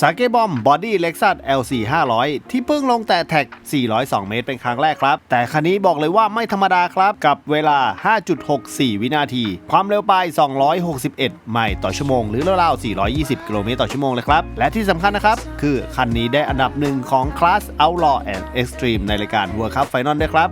สาเกบอมบอดี้เล็กซัส LC 500 ที่เพิ่งลงแต่แท็ก 402 เมตรเป็นครั้งแรกครับ แต่คันนี้บอกเลยว่าไม่ธรรมดาครับ กับเวลา 5.64 วินาที ความเร็วไป 261 ไมล์ต่อชั่วโมง หรือราวๆ 420 กิโลเมตรต่อชั่วโมงเลยครับ และที่สำคัญนะครับ คือคันนี้ได้อันดับหนึ่งของคลาส Outlaw and Extreme ในรายการ World Cup Final ด้วยครับ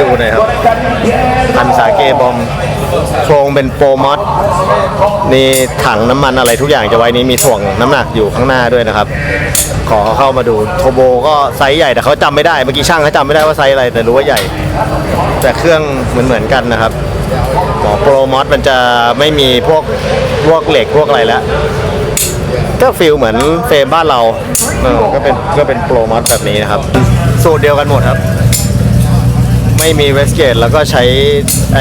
ดูหน่อยครับพันสาเกบอมโครงเป็นโปรมอสนี่ถังน้ำมันอะไรทุกอย่างจะไว้นี้มีถ่วงน้ำหนักอยู่ข้างหน้าด้วยนะครับ ขอเข้ามาดูโทโบก็ไซส์ใหญ่แต่เขาจำไม่ได้เมื่อกี้ช่างเขาจำไม่ได้ว่าไซส์อะไรแต่รู้ว่าใหญ่ แต่เครื่องเหมือนเหมือนกันนะครับหมอโปรมอสมันจะไม่มีพวกพวกเหล็กพวกอะไรแล้วก็ฟิลเหมือนเฟรมบ้านเราก็เป็นก็เป็นโปรมอสแบบนี้นะครับ สูตรเดียวกันหมดครับ ไม่มีเวสเกตแล้วก็ใช้ไอ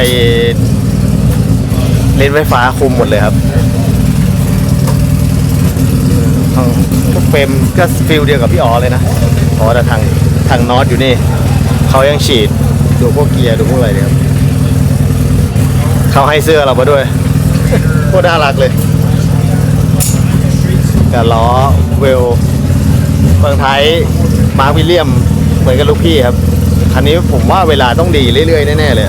เลนส์ไฟฟ้าคุมหมดเลยครับทางก็เฟรมก็ฟิลเดียวกับพี่อ๋อเลยนะอ๋อแต่ทางทางนอตอยู่นี่เขายังฉีดดูพวกเกียร์ดูพวกอะไรเนี่ยครับเขาให้เสื้อเรามาด้วยโคตรน่ารักเลยกับล้อเวลเมืองไทยมาร์ควิลเลียมเหมือนกับลูกพี่ครับ คันนี้ผมว่าเวลาต้องดีเรื่อยๆแน่ๆเลย